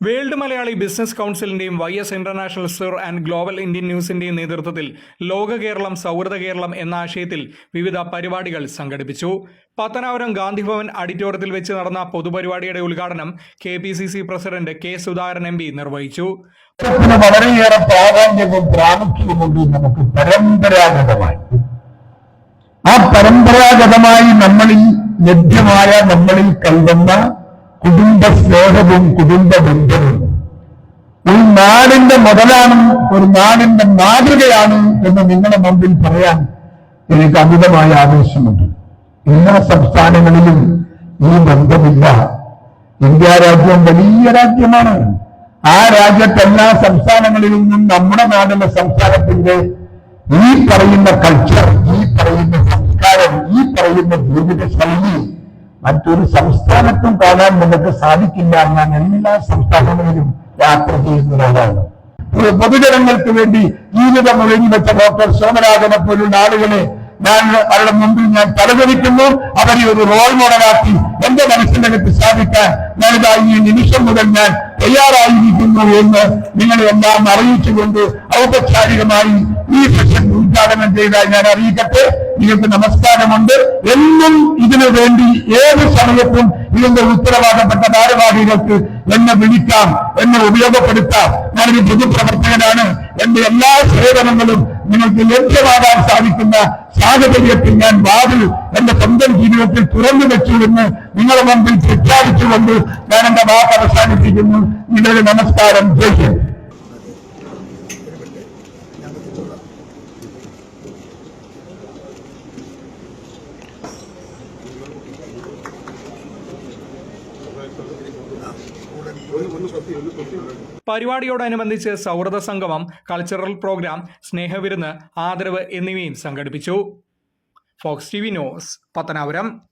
World Malayali business കൗൺസിലിന്റെയും Y S international store and global Indian ന്യൂസിന്റെയും നേതൃത്വത്തിൽ ലോക കേരളം സൗഹൃദ കേരളം എന്ന ആശയത്തിൽ വിവിധ പരിപാടികൾ സംഘടിപ്പിച്ചു. പത്തനാപുരം ഗാന്ധിഭവൻ ഓഡിറ്റോറിയത്തിൽ വെച്ച് നടന്ന പൊതുപരിപാടിയുടെ ഉദ്ഘാടനം K P C C president K Sudhakaran M P നിർവഹിച്ചു. വളരെയേറെ പ്രാധാന്യവും പ്രാമുഖ്യവുമുണ്ട് നമുക്ക് പരമ്പരാഗതമായി. ആ പരമ്പരാഗതമായി നമ്മളിൽ ലഭ്യമായ നമ്മളിൽ കൽവന്ന കുടുംബ സ്നേഹവും കുടുംബ ബന്ധവും ഒരു നാടിന്റെ മുതലാണ് ഒരു നാടിന്റെ മാതൃകയാണ് എന്ന് നിങ്ങളുടെ മുമ്പിൽ പറയാൻ എനിക്ക് അമിതമായ ആവേശമുണ്ട്. എല്ലാ സംസ്ഥാനങ്ങളിലും ഈ ബന്ധമില്ല. ഇന്ത്യ രാജ്യം വലിയ രാജ്യമാണ്. ആ രാജ്യത്തെ എല്ലാ സംസ്ഥാനങ്ങളിൽ നിന്നും നമ്മുടെ നാടിന്റെ സംസ്ഥാനത്തിന്റെ ഈ പറയുന്ന കൾച്ചർ ഈ പറയുന്ന സംസ്കാരം ഈ പറയുന്ന ജീവിത ശൈലി മറ്റൊരു സംസ്ഥാനത്തും കാണാൻ നിങ്ങൾക്ക് സാധിക്കില്ല ഞാൻ എല്ലാ സംസ്ഥാനങ്ങളിലും യാത്ര ചെയ്യുന്ന ഒരാളാണ്. പൊതുജനങ്ങൾക്ക് വേണ്ടി ജീവിതം വെച്ച ഡോക്ടർ സോമരാജനെ പോലുള്ള ആളുകളെ ഞാൻ അവരുടെ മുമ്പിൽ ഞാൻ തലകരിക്കുന്നു അവരെ ഒരു റോൾ മോഡലാക്കി എന്റെ മനസ്സിനകത്ത് സ്ഥാപിക്കാൻ ഞാനിതാ ഈ നിമിഷം മുതൽ ഞാൻ തയ്യാറായിരിക്കുന്നു എന്ന് നിങ്ങളെ എല്ലാം അറിയിച്ചുകൊണ്ട് ഔപചാരികമായി ഈ സെഷൻ ഉദ്ഘാടനം ചെയ്താൽ ഞാൻ അറിയിക്കട്ടെ. നിങ്ങൾക്ക് നമസ്കാരമുണ്ട്. എന്നും ഇതിനു വേണ്ടി ഏത് സമയത്തും ഇതിന്റെ ഉത്തരവാദപ്പെട്ട ഭാരവാഹികൾക്ക് എന്നെ വിളിക്കാം എന്നെ ഉപയോഗപ്പെടുത്താം. ഞാനൊരു പൊതുപ്രവർത്തകനാണ്. എന്റെ എല്ലാ സേവനങ്ങളും നിങ്ങൾക്ക് ലഭ്യമാകാൻ സാധിക്കുന്ന സാഹചര്യത്തിൽ ഞാൻ വാതിൽ എന്റെ സ്വന്തം ജീവിതത്തിൽ തുറന്നു വെച്ചു എന്ന് നിങ്ങളുടെ മുമ്പിൽ പ്രഖ്യാപിച്ചുകൊണ്ട് ഞാൻ എന്റെ വാക്ക് അവസാനിപ്പിക്കുന്നു. നിങ്ങളുടെ നമസ്കാരം. ജയിക്കും പരിപാടിയോടനുബന്ധിച്ച് സൗഹൃദ സംഗമം കൾച്ചറൽ പ്രോഗ്രാം സ്നേഹവിരുന്ന് ആദരവ് എന്നിവയും സംഘടിപ്പിച്ചു. Fox T V news Pathanapuram.